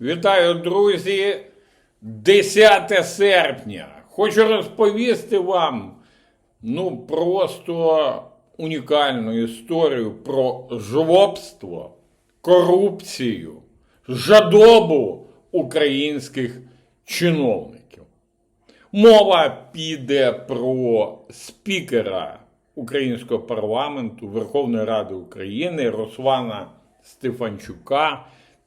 Вітаю, друзі! 10 серпня. Хочу розповісти вам ну просто унікальну історію про жлобство, корупцію, жадобу українських чиновників. Мова піде про спікера українського парламенту Верховної Ради України Руслана Стефанчука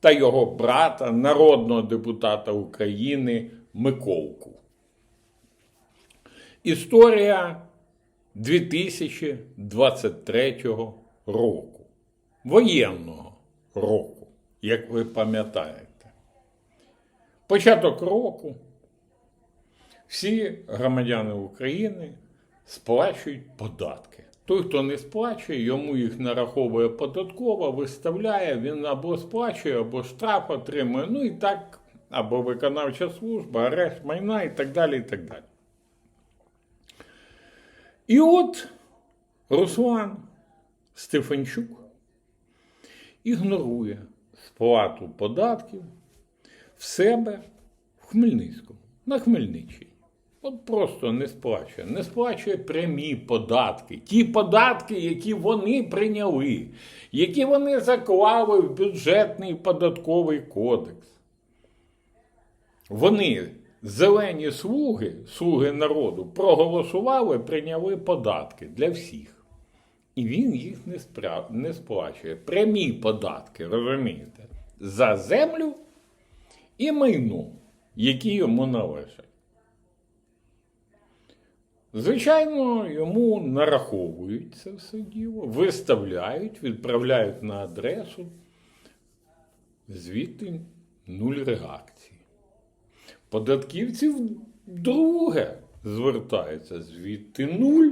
та його брата, народного депутата України Миколку. Історія 2023 року, воєнного року, як ви пам'ятаєте. Початок року всі громадяни України сплачують податки. Той, хто не сплачує, йому їх нараховує податкова, виставляє, він або сплачує, або штраф отримує. Ну і так, або виконавча служба, арешт майна і так далі. І так далі. І от Руслан Стефанчук ігнорує сплату податків в себе в Хмельницькому, на Хмельниччині. От просто не сплачує. Не сплачує прямі податки. Ті податки, які вони прийняли, які вони заклали в бюджетний податковий кодекс. Вони, зелені слуги, слуги народу, проголосували, прийняли податки для всіх. І він їх не, спра... не сплачує. Прямі податки, розумієте? За землю і майно, які йому належать. Звичайно, йому нараховують це все діло, виставляють, відправляють на адресу, звідти нуль реакції. Податківці вдруге звертаються звідти нуль.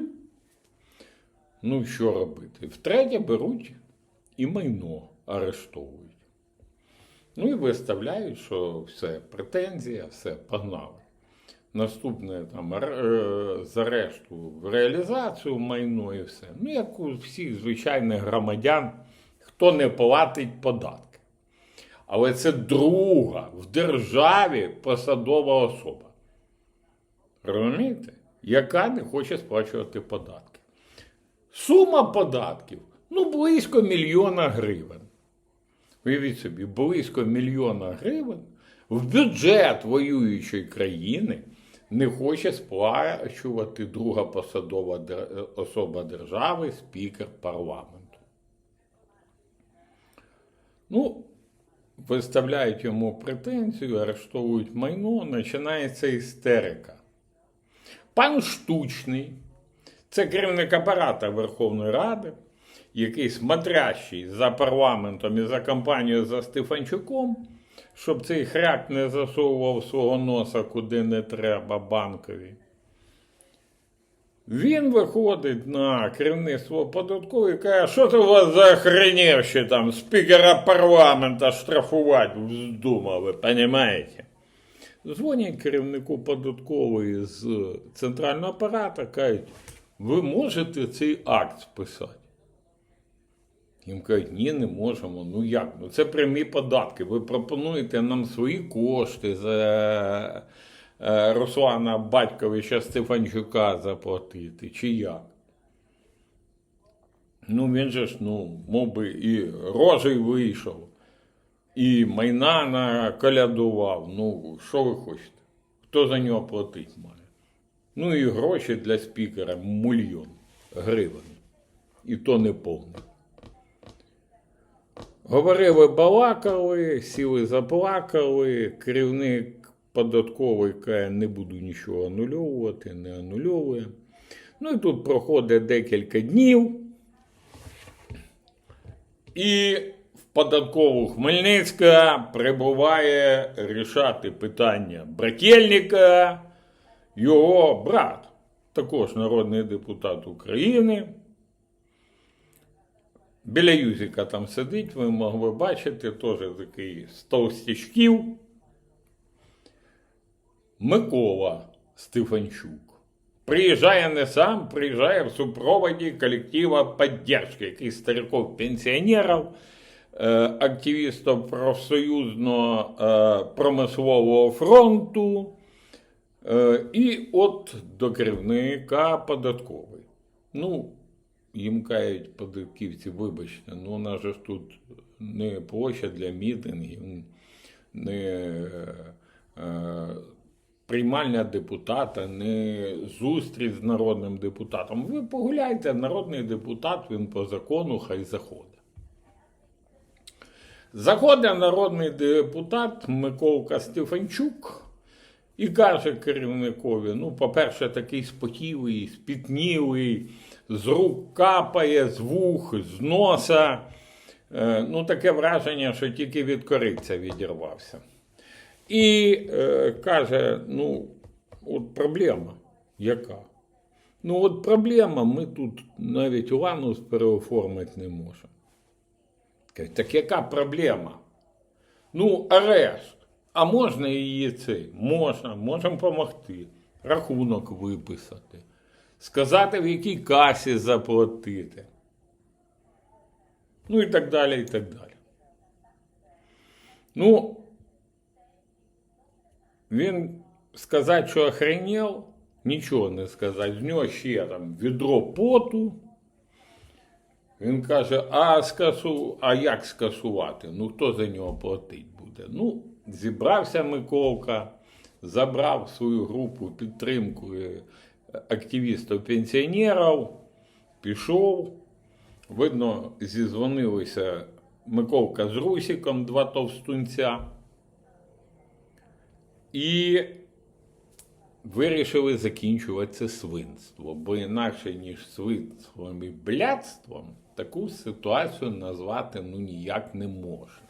Ну, що робити? Втретє беруть і майно арештовують. Ну і виставляють, що все, претензія, все, погнали. Наступне там е, з арешту в реалізацію майно і все. Ну, як у всіх звичайних громадян, хто не платить податки. Але це друга в державі посадова особа. Розумієте? Яка не хоче сплачувати податки. Сума податків ну, близько мільйона гривень. Уявіть собі, близько мільйона гривень в бюджет воюючої країни не хоче сплачувати друга посадова особа держави, спікер парламенту. Ну, виставляють йому претензію, арештовують майно, починається істерика. Пан Штучний, це керівник апарата Верховної Ради, який смотрящий за парламентом і за кампанією за Стефанчуком, щоб цей хряк не засовував свого носа куди не треба банкові. Він виходить на керівництво податкової і каже, що це у вас за охренівші там спікера парламента штрафувати вздумали, понімаєте? Дзвонять керівнику податкової з центрального апарата, кажуть, ви можете цей акт списати? Їм кажуть, ні, не можемо. Ну як? Ну це прямі податки. Ви пропонуєте нам свої кошти за е, Руслана Батьковича Стефанчука заплатити, чи як? Ну він же ж, ну, мов би, і рожей вийшов, і майна наколядував. Ну, що ви хочете? Хто за нього платить має? Ну і гроші для спікера мільйон гривень. І то не повний. Говорили, балакали, сіли, заплакали. Керівник податковий каже, не буду нічого анульовувати, не анульовує. Ну і тут проходить декілька днів. І в податкову Хмельницька прибуває рішати питання брательника, його брат, також народний депутат України. Біля Юзіка там сидить, ви могли бачити, теж такий з толстячків. Микола Стефанчук. Приїжджає не сам, приїжджає в супроводі колектива поддержки, яких стариков пенсіонерів е, активістів профсоюзно-промислового фронту. Е, І от до керівника податкової. Ну, їм кажуть податківці, вибачте, ну у нас же ж тут не площа для мітингів, не е, приймальня депутата, не зустріч з народним депутатом. Ви погуляйте, народний депутат, він по закону хай заходить. Заходить народний депутат Миколка Стефанчук і каже керівникові: ну, по-перше, такий спотілий, спітнілий, з рук капає, з вух, з носа. Е, Ну, таке враження, що тільки від кориця відірвався. І е, каже: ну, от проблема яка? Ну, от проблема, ми тут навіть ланус переоформити не можемо. Так яка проблема? Ну, арешт. А можна її цей? Можна, можемо допомогти. Рахунок виписати. Сказати, в якій касі заплатити. Ну і так далі, і так далі. Ну, він сказати, що охренів, нічого не сказати. З нього ще там відро поту. Він каже: а скасу, а як скасувати? Ну хто за нього платить буде? Ну, зібрався Миколка, забрав свою групу підтримку е, активістів-пенсіонерів, пішов. Видно, зізвонилися Миколка з Русіком, два товстунця. І вирішили закінчувати це свинство, бо інакше, ніж свинством і блядством, таку ситуацію назвати ну ніяк не можна.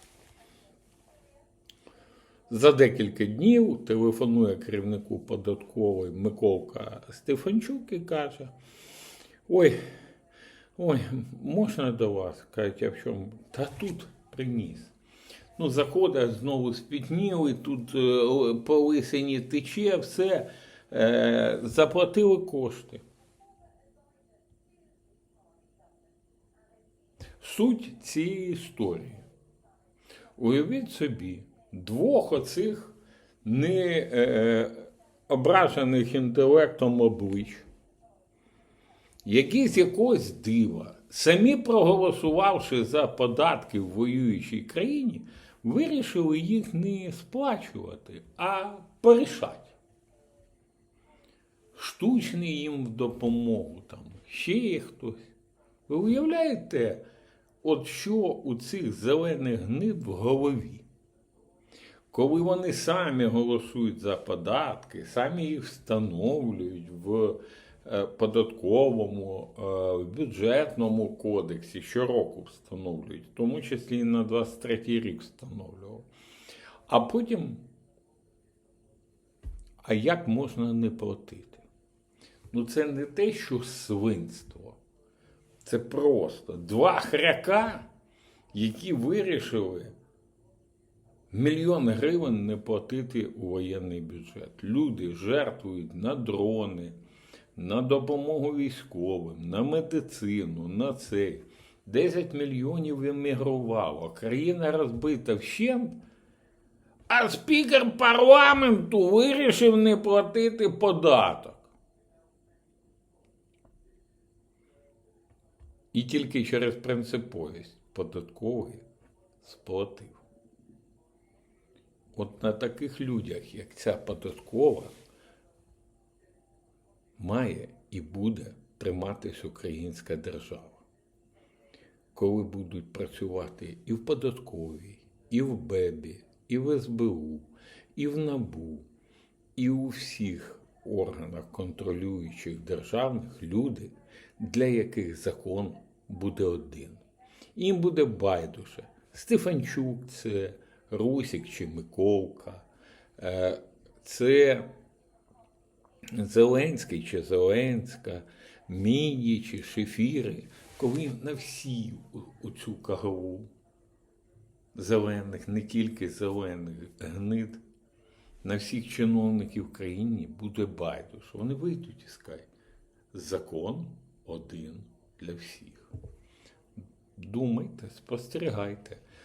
За декілька днів телефонує керівнику податкової Миколка Стефанчук і каже: Ой, ой, можна до вас? Кажуть, а в чому? Та тут приніс. Ну, заходить знову спітнілий, тут е, по лисині тече, все, е, заплатили кошти. Суть цієї історії. Уявіть собі, двох оцих не е, ображених інтелектом облич, які з якогось дива, самі проголосувавши за податки в воюючій країні, вирішили їх не сплачувати, а порішати. Штучний їм в допомогу, там, ще хтось. Ви уявляєте, от що у цих зелених гнид в голові? Коли вони самі голосують за податки, самі їх встановлюють в е, податковому, е, в бюджетному кодексі, щороку встановлюють, в тому числі і на 23 рік встановлював. А потім, а як можна не платити? Ну, це не те, що свинство. Це просто два хряка, які вирішили мільйон гривень не платити у воєнний бюджет. Люди жертвують на дрони, на допомогу військовим, на медицину, на це. 10 мільйонів емігрувало, країна розбита вщент, а спікер парламенту вирішив не платити податок. І тільки через принциповість податковий сплатив. От на таких людях, як ця податкова, має і буде триматись українська держава. Коли будуть працювати і в податковій, і в БЕБі, і в СБУ, і в НАБУ, і у всіх органах контролюючих державних люди, для яких закон буде один. Їм буде байдуже. Стефанчук це Русік чи Миколка, е, це Зеленський чи Зеленська, Міні чи Шефіри, коли на всі у цю кагаву зелених, не тільки зелених гнид, на всіх чиновників в країні буде байдуже. Вони вийдуть і скажуть, закон один для всіх. Думайте, спостерігайте.